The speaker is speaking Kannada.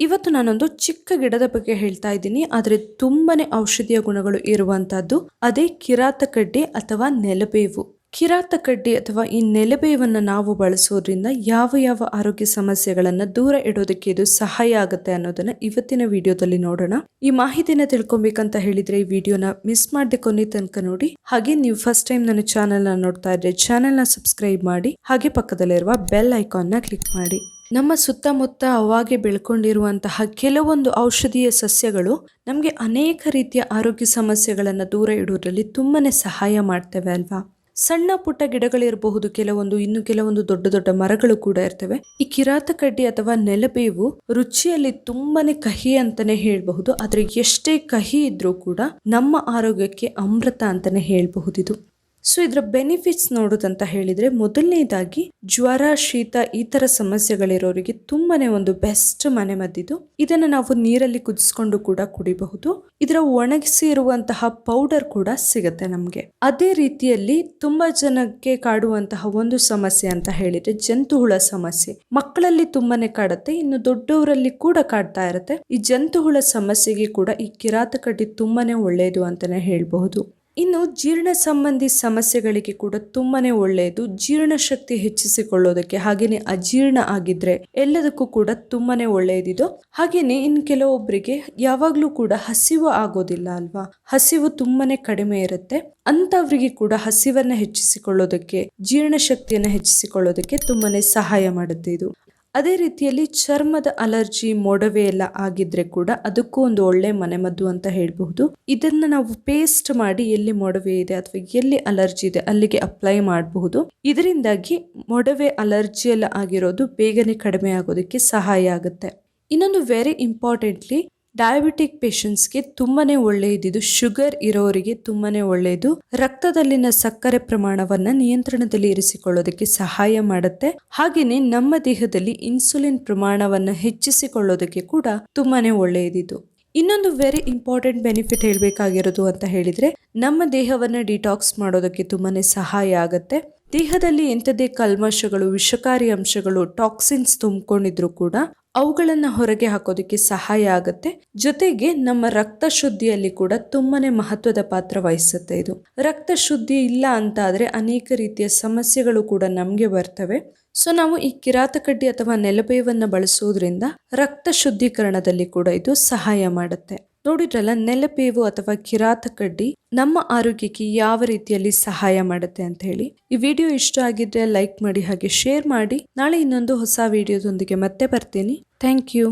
ಇವತ್ತು ನಾನೊಂದು ಚಿಕ್ಕ ಗಿಡದ ಬಗ್ಗೆ ಹೇಳ್ತಾ ಇದ್ದೀನಿ. ಆದರೆ ತುಂಬಾನೇ ಔಷಧೀಯ ಗುಣಗಳು ಇರುವಂತಹದ್ದು. ಅದೇ ಕಿರಾತಕಡ್ಡಿ ಅಥವಾ ನೆಲಬೇವು. ಕಿರಾತಕಡ್ಡಿ ಅಥವಾ ಈ ನೆಲಬೇವನ್ನು ನಾವು ಬಳಸೋದ್ರಿಂದ ಯಾವ ಯಾವ ಆರೋಗ್ಯ ಸಮಸ್ಯೆಗಳನ್ನು ದೂರ ಇಡೋದಕ್ಕೆ ಇದು ಸಹಾಯ ಆಗುತ್ತೆ ಅನ್ನೋದನ್ನ ಇವತ್ತಿನ ವಿಡಿಯೋದಲ್ಲಿ ನೋಡೋಣ. ಈ ಮಾಹಿತಿನ ತಿಳ್ಕೊಬೇಕಂತ ಹೇಳಿದ್ರೆ ಈ ವಿಡಿಯೋನ ಮಿಸ್ ಮಾಡದೆ ಕೊನೆ ತನಕ ನೋಡಿ. ಹಾಗೆ ನೀವು ಫಸ್ಟ್ ಟೈಮ್ ನನ್ನ ಚಾನೆಲ್ನ ನೋಡ್ತಾ ಇದ್ರೆ ಚಾನೆಲ್ನ ಸಬ್ಸ್ಕ್ರೈಬ್ ಮಾಡಿ. ಹಾಗೆ ಪಕ್ಕದಲ್ಲಿರುವ ಬೆಲ್ ಐಕಾನ್ನ ಕ್ಲಿಕ್ ಮಾಡಿ. ನಮ್ಮ ಸುತ್ತಮುತ್ತ ಅವಾಗೆ ಬೆಳ್ಕೊಂಡಿರುವಂತಹ ಕೆಲವೊಂದು ಔಷಧೀಯ ಸಸ್ಯಗಳು ನಮಗೆ ಅನೇಕ ರೀತಿಯ ಆರೋಗ್ಯ ಸಮಸ್ಯೆಗಳನ್ನು ದೂರ ಇಡುವುದರಲ್ಲಿ ತುಂಬಾ ಸಹಾಯ ಮಾಡ್ತೇವೆ ಅಲ್ವಾ? ಸಣ್ಣ ಪುಟ್ಟ ಗಿಡಗಳಿರಬಹುದು, ಕೆಲವೊಂದು, ಇನ್ನು ಕೆಲವೊಂದು ದೊಡ್ಡ ದೊಡ್ಡ ಮರಗಳು ಕೂಡ ಇರ್ತವೆ. ಈ ಕಿರಾತ ಕಡ್ಡಿ ಅಥವಾ ನೆಲಬೇವು ರುಚಿಯಲ್ಲಿ ತುಂಬಾನೇ ಕಹಿ ಅಂತಾನೆ ಹೇಳ್ಬಹುದು. ಆದ್ರೆ ಎಷ್ಟೇ ಕಹಿ ಇದ್ರೂ ಕೂಡ ನಮ್ಮ ಆರೋಗ್ಯಕ್ಕೆ ಅಮೃತ ಅಂತಾನೆ ಹೇಳ್ಬಹುದು ಇದು. ಸೊ ಇದರ ಬೆನಿಫಿಟ್ಸ್ ನೋಡೋದಂತ ಹೇಳಿದ್ರೆ ಮೊದಲನೇದಾಗಿ ಜ್ವರ, ಶೀತ ಈ ಥರ ಸಮಸ್ಯೆಗಳಿರೋರಿಗೆ ತುಂಬಾನೇ ಒಂದು ಬೆಸ್ಟ್ ಮನೆ ಮದ್ದಿದು. ಇದನ್ನ ನಾವು ನೀರಲ್ಲಿ ಕುದಿಸ್ಕೊಂಡು ಕೂಡ ಕುಡಿಬಹುದು. ಇದರ ಒಣಗಿಸಿ ಇರುವಂತಹ ಪೌಡರ್ ಕೂಡ ಸಿಗುತ್ತೆ ನಮಗೆ. ಅದೇ ರೀತಿಯಲ್ಲಿ ತುಂಬಾ ಜನಕ್ಕೆ ಕಾಡುವಂತಹ ಒಂದು ಸಮಸ್ಯೆ ಅಂತ ಹೇಳಿದ್ರೆ ಜಂತುಹುಳ ಸಮಸ್ಯೆ. ಮಕ್ಕಳಲ್ಲಿ ತುಂಬಾನೇ ಕಾಡುತ್ತೆ, ಇನ್ನು ದೊಡ್ಡವರಲ್ಲಿ ಕೂಡ ಕಾಡ್ತಾ ಇರುತ್ತೆ. ಈ ಜಂತುಹುಳ ಸಮಸ್ಯೆಗೆ ಕೂಡ ಈ ಕಿರಾತಕಟ್ಟಿ ತುಂಬಾನೇ ಒಳ್ಳೆಯದು ಅಂತಾನೆ ಹೇಳ್ಬಹುದು. ಇನ್ನು ಜೀರ್ಣ ಸಂಬಂಧಿ ಸಮಸ್ಯೆಗಳಿಗೆ ಕೂಡ ತುಂಬಾನೇ ಒಳ್ಳೆಯದು. ಜೀರ್ಣಶಕ್ತಿ ಹೆಚ್ಚಿಸಿಕೊಳ್ಳೋದಕ್ಕೆ ಹಾಗೇನೆ ಅಜೀರ್ಣ ಆಗಿದ್ರೆ ಎಲ್ಲದಕ್ಕೂ ಕೂಡ ತುಂಬಾನೇ ಒಳ್ಳೆಯದಿದು. ಹಾಗೇನೆ ಇನ್ ಕೆಲವೊಬ್ಬರಿಗೆ ಯಾವಾಗ್ಲೂ ಕೂಡ ಹಸಿವು ಆಗೋದಿಲ್ಲ ಅಲ್ವಾ? ಹಸಿವು ತುಂಬಾನೇ ಕಡಿಮೆ ಇರುತ್ತೆ. ಅಂತವ್ರಿಗೆ ಕೂಡ ಹಸಿವನ್ನ ಹೆಚ್ಚಿಸಿಕೊಳ್ಳೋದಕ್ಕೆ ಜೀರ್ಣಶಕ್ತಿಯನ್ನ ಹೆಚ್ಚಿಸಿಕೊಳ್ಳೋದಕ್ಕೆ ತುಂಬಾನೇ ಸಹಾಯ ಮಾಡುತ್ತೆ ಇದು. ಅದೇ ರೀತಿಯಲ್ಲಿ ಚರ್ಮದ ಅಲರ್ಜಿ ಮೊಡವೆ ಎಲ್ಲ ಆಗಿದ್ರೆ ಕೂಡ ಅದಕ್ಕೂ ಒಂದು ಒಳ್ಳೆ ಮನೆಮದ್ದು ಅಂತ ಹೇಳಬಹುದು. ಇದನ್ನ ನಾವು ಪೇಸ್ಟ್ ಮಾಡಿ ಎಲ್ಲಿ ಮೊಡವೆ ಇದೆ ಅಥವಾ ಎಲ್ಲಿ ಅಲರ್ಜಿ ಇದೆ ಅಲ್ಲಿಗೆ ಅಪ್ಲೈ ಮಾಡಬಹುದು. ಇದರಿಂದಾಗಿ ಮೊಡವೆ ಅಲರ್ಜಿ ಎಲ್ಲ ಆಗಿರೋದು ಬೇಗನೆ ಕಡಿಮೆ ಆಗೋದಕ್ಕೆ ಸಹಾಯ ಆಗುತ್ತೆ. ಇನ್ನೊಂದು ವೆರಿ ಇಂಪಾರ್ಟೆಂಟ್ಲಿ ಡಯಾಬಿಟಿಕ್ ಪೇಷಂಟ್ಸ್ಗೆ ತುಂಬಾನೇ ಒಳ್ಳೆಯದಿದು. ಶುಗರ್ ಇರೋರಿಗೆ ತುಂಬಾನೇ ಒಳ್ಳೆಯದು. ರಕ್ತದಲ್ಲಿನ ಸಕ್ಕರೆ ಪ್ರಮಾಣವನ್ನ ನಿಯಂತ್ರಣದಲ್ಲಿ ಇರಿಸಿಕೊಳ್ಳೋದಕ್ಕೆ ಸಹಾಯ ಮಾಡುತ್ತೆ. ಹಾಗೇನೆ ನಮ್ಮ ದೇಹದಲ್ಲಿ ಇನ್ಸುಲಿನ್ ಪ್ರಮಾಣವನ್ನ ಹೆಚ್ಚಿಸಿಕೊಳ್ಳೋದಕ್ಕೆ ಕೂಡ ತುಂಬಾನೇ ಒಳ್ಳೆಯದಿದು. ಇನ್ನೊಂದು ವೆರಿ ಇಂಪಾರ್ಟೆಂಟ್ ಬೆನಿಫಿಟ್ ಹೇಳಬೇಕಾಗಿರೋದು ಅಂತ ಹೇಳಿದ್ರೆ, ನಮ್ಮ ದೇಹವನ್ನ ಡಿಟಾಕ್ಸ್ ಮಾಡೋದಕ್ಕೆ ತುಂಬಾನೇ ಸಹಾಯ ಆಗುತ್ತೆ. ದೇಹದಲ್ಲಿ ಎಂಥದೇ ಕಲ್ಮಶಗಳು, ವಿಷಕಾರಿ ಅಂಶಗಳು ಟಾಕ್ಸಿನ್ಸ್ ತುಂಬಿಕೊಂಡಿದ್ರು ಕೂಡ ಅವುಗಳನ್ನ ಹೊರಗೆ ಹಾಕೋದಕ್ಕೆ ಸಹಾಯ ಆಗುತ್ತೆ. ಜೊತೆಗೆ ನಮ್ಮ ರಕ್ತ ಶುದ್ಧಿಯಲ್ಲಿ ಕೂಡ ತುಂಬಾನೇ ಮಹತ್ವದ ಪಾತ್ರ ವಹಿಸುತ್ತೆ ಇದು. ರಕ್ತ ಶುದ್ಧಿ ಇಲ್ಲ ಅಂತ ಆದ್ರೆ ಅನೇಕ ರೀತಿಯ ಸಮಸ್ಯೆಗಳು ಕೂಡ ನಮಗೆ ಬರ್ತವೆ. ಸೊ ನಾವು ಈ ಕಿರಾತಕಡ್ಡಿ ಅಥವಾ ನೆಲಬೇವನ್ನ ಬಳಸುವುದರಿಂದ ರಕ್ತ ಶುದ್ಧೀಕರಣದಲ್ಲಿ ಕೂಡ ಇದು ಸಹಾಯ ಮಾಡುತ್ತೆ. ನೋಡಿದ್ರಲ್ಲ, ನೆಲಪೇವು ಅಥವಾ ಕಿರಾತ ಕಡ್ಡಿ ನಮ್ಮ ಆರೋಗ್ಯಕ್ಕೆ ಯಾವ ರೀತಿಯಲ್ಲಿ ಸಹಾಯ ಮಾಡುತ್ತೆ ಅಂತ ಹೇಳಿ. ಈ ವಿಡಿಯೋ ಇಷ್ಟ ಆಗಿದ್ರೆ ಲೈಕ್ ಮಾಡಿ ಹಾಗೆ ಶೇರ್ ಮಾಡಿ. ನಾಳೆ ಇನ್ನೊಂದು ಹೊಸ ವಿಡಿಯೋದೊಂದಿಗೆ ಮತ್ತೆ ಬರ್ತೀನಿ. Thank you.